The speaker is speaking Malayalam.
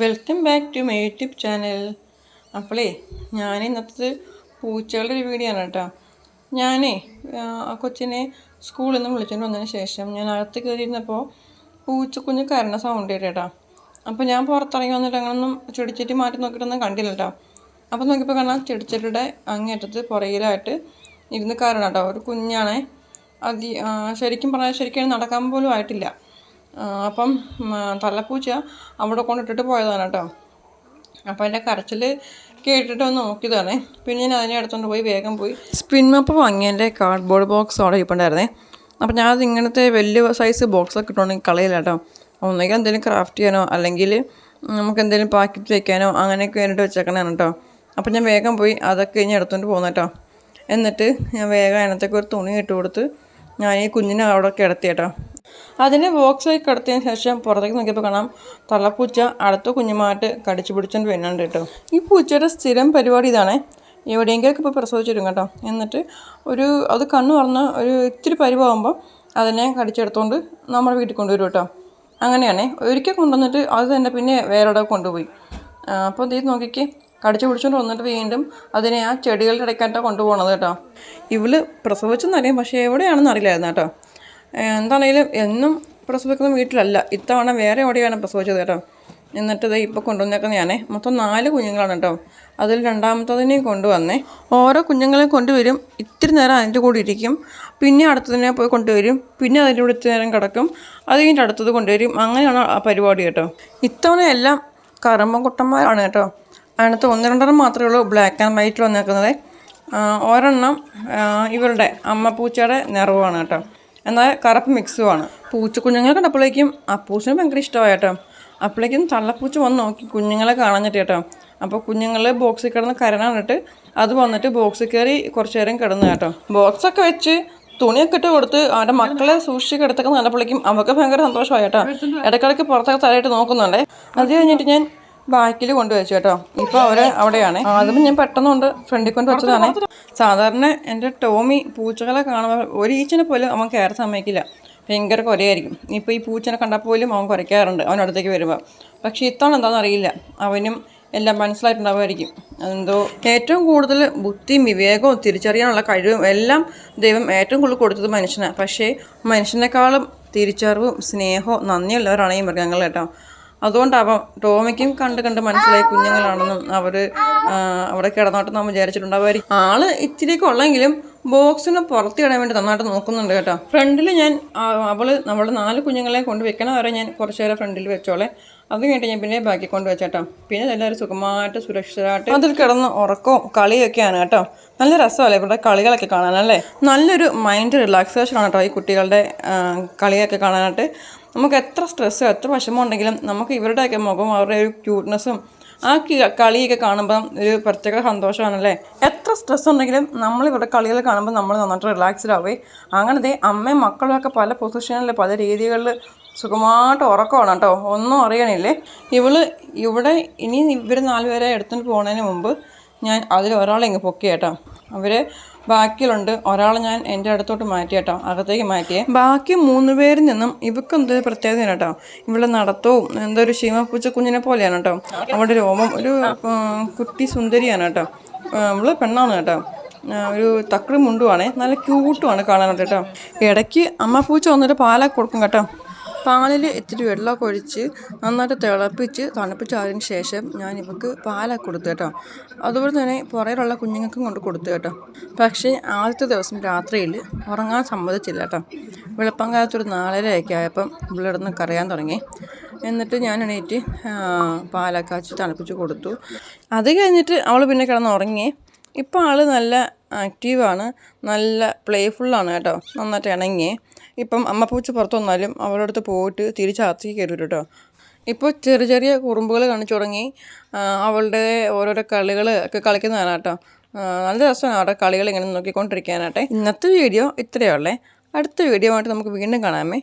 Welcome back to my YouTube channel. അപ്പോളേ ഞാൻ ഇന്നത്തെ പൂച്ചകളുടെ ഒരു വീഡിയോ ആണ് കേട്ടോ. ഞാനേ ആ കൊച്ചിനെ സ്കൂളിൽ നിന്ന് വിളിച്ചുകൊണ്ട് വന്നതിന് ശേഷം ഞാൻ അകത്ത് കയറിയിരുന്നപ്പോൾ പൂച്ചക്കുഞ്ഞ് കരണ സൗണ്ട് കേട്ടോ അപ്പോൾ ഞാൻ പുറത്തിറങ്ങി വന്നിട്ട് അങ്ങനൊന്നും ചെടിച്ചട്ടി മാറ്റി നോക്കിയിട്ടൊന്നും കണ്ടില്ല കേട്ടോ. അപ്പോൾ നോക്കിയപ്പോൾ കാണാം ചെടിച്ചട്ടിയുടെ അങ്ങേറ്റത്ത് പുറകിലായിട്ട് ഇരുന്ന് കയറണം കേട്ടോ. ഒരു കുഞ്ഞാണേ. അതി ശരിക്കും പറഞ്ഞാൽ ശരിക്കും നടക്കാൻ പോലും ആയിട്ടില്ല. അപ്പം തള്ളപ്പൂച്ച അവിടെ കൊണ്ടിട്ടിട്ട് പോയതാണ് കേട്ടോ. അപ്പോൾ എന്റെ കരച്ചിൽ കേട്ടിട്ട് ഒന്ന് നോക്കിയതാണേ. പിന്നെ ഞാൻ അതിനെ എടുത്തുകൊണ്ട് പോയി വേഗം പോയി. സ്പിൻ മപ്പ് വാങ്ങിയതിന്റെ കാർഡ്ബോർഡ് ബോക്സ് അവിടെ ഇരിപ്പുണ്ടായിരുന്നേ. അപ്പോൾ ഞാനത് ഇങ്ങനത്തെ വലിയ സൈസ് ബോക്സൊക്കെ ഇട്ടുണ്ടെങ്കിൽ കളയില്ല കേട്ടോ. ഒന്നുകിൽ എന്തെങ്കിലും ക്രാഫ്റ്റ് ചെയ്യാനോ അല്ലെങ്കിൽ നമുക്ക് എന്തെങ്കിലും പാക്കറ്റ് വയ്ക്കാനോ അങ്ങനെയൊക്കെ വേണ്ടിയിട്ട് വെച്ചേക്കണതാണ് കേട്ടോ. അപ്പോൾ ഞാൻ വേഗം പോയി അതൊക്കെ ഇനി എടുത്തുകൊണ്ട് പോകുന്നു കേട്ടോ. എന്നിട്ട് ഞാൻ വേഗം അതിനകത്തേക്ക് ഒരു തുണി ഇട്ട് കൊടുത്ത് ഞാൻ ഈ കുഞ്ഞിനെ അവിടെ കിടത്തി കേട്ടോ. അതിനെ ബോക്സായി കിടത്തിയതിന് ശേഷം പുറത്തേക്ക് നോക്കിയപ്പോൾ കാണാം തള്ളപ്പൂച്ച അടുത്ത കുഞ്ഞുമായിട്ട് കടിച്ചു പിടിച്ചോണ്ട് വരുന്നുണ്ട് കേട്ടോ. ഈ പൂച്ചയുടെ സ്ഥിരം പരിപാടി ഇതാണേ. എവിടെയെങ്കിലൊക്കെ ഇപ്പോൾ പ്രസവിച്ചിരും കേട്ടോ. എന്നിട്ട് ഒരു അത് കണ്ണ് പറഞ്ഞ ഒരു ഇത്തിരി പരിവാകുമ്പോൾ അതിനെ കടിച്ചെടുത്തുകൊണ്ട് നമ്മുടെ വീട്ടിൽ കൊണ്ടുവരും കേട്ടോ. അങ്ങനെയാണേ. ഒരിക്കൽ കൊണ്ടുവന്നിട്ട് അത് തന്നെ പിന്നെ വേറെ കൊണ്ടുപോയി. അപ്പോൾ ഇത് നോക്കിക്ക്. കടിച്ചു പിടിച്ചുകൊണ്ട് വന്നിട്ട് വീണ്ടും അതിനെ ആ ചെടികളുടെ ഇടയ്ക്കായിട്ടാണ് കൊണ്ടുപോകണത് കേട്ടോ. ഇവൾ പ്രസവിച്ചെന്നറിയാം. പക്ഷേ എവിടെയാണെന്ന് അറിയില്ലായിരുന്നു കേട്ടോ. എന്താണേലും എന്നും പ്രസവിക്കുന്ന വീട്ടിലല്ല. ഇത്തവണ വേറെ എവിടെയാണ് പ്രസവിച്ചത് കേട്ടോ? എന്നിട്ട് ഇത് ഇപ്പോൾ കൊണ്ടുവന്നേക്കുന്നതാണേ മൊത്തം നാല് കുഞ്ഞുങ്ങളാണ് കേട്ടോ. അതിൽ രണ്ടാമത്തതിനെയും കൊണ്ടുവന്നേ. ഓരോ കുഞ്ഞുങ്ങളെയും കൊണ്ടുവരും. ഇത്തിരി നേരം അതിന്റെ കൂടെ ഇരിക്കും. പിന്നെ അടുത്തതിനെ പോയി കൊണ്ടുവരും. പിന്നെ അതിന്റെ കൂടെ ഇത്തിരി നേരം കിടക്കും. അത് കഴിഞ്ഞിട്ട് അടുത്തത് കൊണ്ടുവരും. അങ്ങനെയാണ് ആ പരിപാടി കേട്ടോ. ഇത്തവണ എല്ലാം കറമ്പം കുട്ടന്മാരാണ് കേട്ടോ. അതിനകത്ത് ഒന്ന് രണ്ടെണ്ണം മാത്രമേ ഉള്ളൂ. ബ്ലാക്ക് ആൻഡ് വൈറ്റിൽ വന്നേക്കുന്നത്. ഒരെണ്ണം ഇവരുടെ അമ്മ പൂച്ചയുടെ നിറവാണ് കേട്ടോ. എന്നാൽ കറുപ്പ് മിക്സുമാണ് പൂച്ചക്കുഞ്ഞുങ്ങളെ കണ്ടപ്പോഴേക്കും അപ്പൂസിന് ഭയങ്കര ഇഷ്ടമായി കേട്ടോ. അപ്പോഴേക്കും തള്ളപ്പൂച്ച വന്ന് നോക്കി കുഞ്ഞുങ്ങളെ കാണാഞ്ഞിട്ട് കേട്ടോ. അപ്പോൾ കുഞ്ഞുങ്ങൾ ബോക്സിൽ കിടന്ന് കരനാണിട്ട് അത് വന്നിട്ട് ബോക്സിൽ കയറി കുറച്ച് നേരം കിടന്നു കേട്ടോ. ബോക്സൊക്കെ വെച്ച് തുണിയൊക്കെ ഇട്ട് കൊടുത്ത് അവരുടെ മക്കളെ സൂക്ഷിച്ച് കിടത്തൊക്കെ നല്ലപ്പോഴേക്കും അവർക്ക് ഭയങ്കര സന്തോഷമായി കേട്ടോ. ഇടയ്ക്കിടയ്ക്ക് പുറത്തൊക്കെ തലയിട്ട് നോക്കുന്നുണ്ടേ. അത് കഴിഞ്ഞിട്ട് ഞാൻ ബാക്കിൽ കൊണ്ടുവച്ചു കേട്ടോ. ഇപ്പോൾ അവർ അവിടെയാണ്. അതും ഞാൻ പെട്ടെന്നുണ്ട് ഫ്രണ്ടിൽ കൊണ്ട് വെച്ചതാണ്. സാധാരണ എന്റെ ടോമി പൂച്ചകളെ കാണുമ്പോൾ ഒരു ഈച്ചനെ പോലും അവൻ കയറി സമ്മതിക്കില്ല. ഭയങ്കര കുറയായിരിക്കും ഇപ്പോൾ ഈ പൂച്ചനെ കണ്ടാൽ പോലും അവൻ കുറയ്ക്കാറുണ്ട് അവനടുത്തേക്ക് വരുമ്പോൾ പക്ഷേ ഇത്തവണ എന്താണെന്ന് അറിയില്ല. അവനും എല്ലാം മനസ്സിലായിട്ടുണ്ടാവുമായിരിക്കും. അതെന്തോ ഏറ്റവും കൂടുതൽ ബുദ്ധിയും വിവേകവും തിരിച്ചറിയാനുള്ള കഴിവും എല്ലാം ദൈവം ഏറ്റവും കൂടുതൽ കൊടുത്തത് മനുഷ്യനാണ് പക്ഷേ മനുഷ്യനേക്കാളും തിരിച്ചറിവും സ്നേഹവും നന്ദിയുള്ളവരാണ് ഈ മൃഗങ്ങൾ കേട്ടോ. അതുകൊണ്ടാവാം ടോമിക്കും കണ്ട് കണ്ട് മനസ്സിലായി കുഞ്ഞുങ്ങളാണെന്നും അവർ അവിടെ കിടന്നോട്ടെന്ന് വിചാരിച്ചിട്ടുണ്ടാവുമായിരിക്കും. ആൾ ഇച്ചിരിയൊക്കെ ഉള്ളെങ്കിലും ബോക്സിന് പുറത്തിടാൻ വേണ്ടി നന്നായിട്ട് നോക്കുന്നുണ്ട് കേട്ടോ. ഫ്രണ്ടിൽ ഞാൻ അവൾ നമ്മൾ നാല് കുഞ്ഞുങ്ങളെ കൊണ്ട് വെക്കണ വരെ ഞാൻ കുറച്ച് നേരം ഫ്രണ്ടിൽ വെച്ചോളെ. അത് കഴിഞ്ഞിട്ട് ഞാൻ പിന്നെ ബാക്കി കൊണ്ട് വെച്ചേട്ടോ. പിന്നെ എല്ലാവരും സുഖമായിട്ട് സുരക്ഷിതമായിട്ട് അതിൽ കിടന്ന് ഉറക്കവും കളിയൊക്കെയാണ് കേട്ടോ. നല്ല രസമല്ലേ ഇവരുടെ കളികളൊക്കെ കാണാനല്ലേ നല്ലൊരു മൈൻഡ് റിലാക്സേഷൻ ആണ് കേട്ടോ ഈ കുട്ടികളുടെ കളിയൊക്കെ കാണാനായിട്ട്. നമുക്ക് എത്ര സ്ട്രെസ്സോ എത്ര വിഷമം ഉണ്ടെങ്കിലും നമുക്ക് ഇവരുടെയൊക്കെ മുഖം അവരുടെ ഒരു ക്യൂട്ട്നെസ്സും ആ കളിയൊക്കെ കാണുമ്പം ഒരു പ്രത്യേക സന്തോഷമാണല്ലേ? എത്ര സ്ട്രെസ് ഉണ്ടെങ്കിലും നമ്മളിവിടെ കളികൾ കാണുമ്പോൾ നമ്മൾ നന്നായിട്ട് റിലാക്സ്ഡ് ആവേ. അങ്ങനത്തെ അമ്മയും മക്കളും ഒക്കെ പല പൊസിഷനിൽ പല രീതികളിൽ സുഖമായിട്ട് ഉറക്കമാണ് കേട്ടോ. ഒന്നും അറിയണില്ലേ? ഇവൾ ഇവിടെ ഇനി ഇവർ നാലുപേരെ എടുത്തുകൊണ്ട് പോകുന്നതിന് മുമ്പ് ഞാൻ അതിൽ ഒരാളെ ഇങ്ങ് പൊക്കി കേട്ടോ അവർ ബാക്കിയിലുണ്ട്. ഒരാളെ ഞാൻ എന്റെ അടുത്തോട്ട് മാറ്റി കേട്ടോ. അകത്തേക്ക് മാറ്റിയേ. ബാക്കി മൂന്ന് പേരിൽ നിന്നും ഇവക്ക് എന്തൊരു പ്രത്യേകത കേട്ടോ? ഇവിടെ നടത്തവും എന്തോ ഒരു ശീമപ്പൂച്ച കുഞ്ഞിനെ പോലെയാണ് കേട്ടോ. അവിടെ രോമം ഒരു കുട്ടി സുന്ദരിയാണ് കേട്ടോ. അവൾ പെണ്ണാണ് കേട്ടോ. ഒരു തക്കടി മുണ്ടുവാണേ. നല്ല ക്യൂട്ടുമാണ് കാണാനായിട്ട് കേട്ടോ. ഇടയ്ക്ക് അമ്മ പൂച്ച വന്നിട്ട് പാലൊക്കെ കൊടുക്കും കേട്ടോ. പാലിൽ ഇത്തിരി വെള്ളമൊക്കെ ഒഴിച്ച് നന്നായിട്ട് തിളപ്പിച്ച് തണുപ്പിച്ചതിന് ശേഷം ഞാൻ ഇവക്ക് പാലൊക്കെ കൊടുത്തു കേട്ടോ. അതുപോലെ തന്നെ പുറയിലുള്ള കുഞ്ഞുങ്ങൾക്കും കൊണ്ട് കൊടുത്തു കേട്ടോ. പക്ഷേ ആദ്യത്തെ ദിവസം രാത്രിയിൽ ഉറങ്ങാൻ സമ്മതിച്ചില്ല കേട്ടോ. വെളുപ്പം കാലത്തൊരു നാലരയൊക്കെ ആയപ്പം ഇവിടെന്ന് കറിയാൻ തുടങ്ങി. എന്നിട്ട് ഞാൻ എണീറ്റ് പാലൊക്കെ അച്ച് തണുപ്പിച്ച് കൊടുത്തു. അത് കഴിഞ്ഞിട്ട് അവൾ പിന്നെ കിടന്ന് ഉറങ്ങി ഇപ്പോൾ ആൾ നല്ല ആക്റ്റീവാണ് നല്ല പ്ലേഫുള്ളാണ് കേട്ടോ. നന്നായിട്ട് ഇണങ്ങി. ഇപ്പം അമ്മ പൂച്ച പുറത്തു വന്നാലും അവരുടെ അടുത്ത് പോയിട്ട് തിരിച്ചകത്തേക്ക് കയറി കേട്ടോ. ഇപ്പോൾ ചെറിയ ചെറിയ കുറുമ്പുകൾ കാണിച്ചു തുടങ്ങി. അവളുടെ ഓരോരോ കളികൾ ഒക്കെ കളിക്കുന്നതാണ് കേട്ടോ. നല്ല രസമാണ് അവരുടെ കളികൾ ഇങ്ങനെ നോക്കിക്കൊണ്ടിരിക്കാനാട്ടെ ഇന്നത്തെ വീഡിയോ ഇത്രയേ ഉള്ളേ. അടുത്ത വീഡിയോ ആയിട്ട് നമുക്ക് വീണ്ടും കാണാമേ.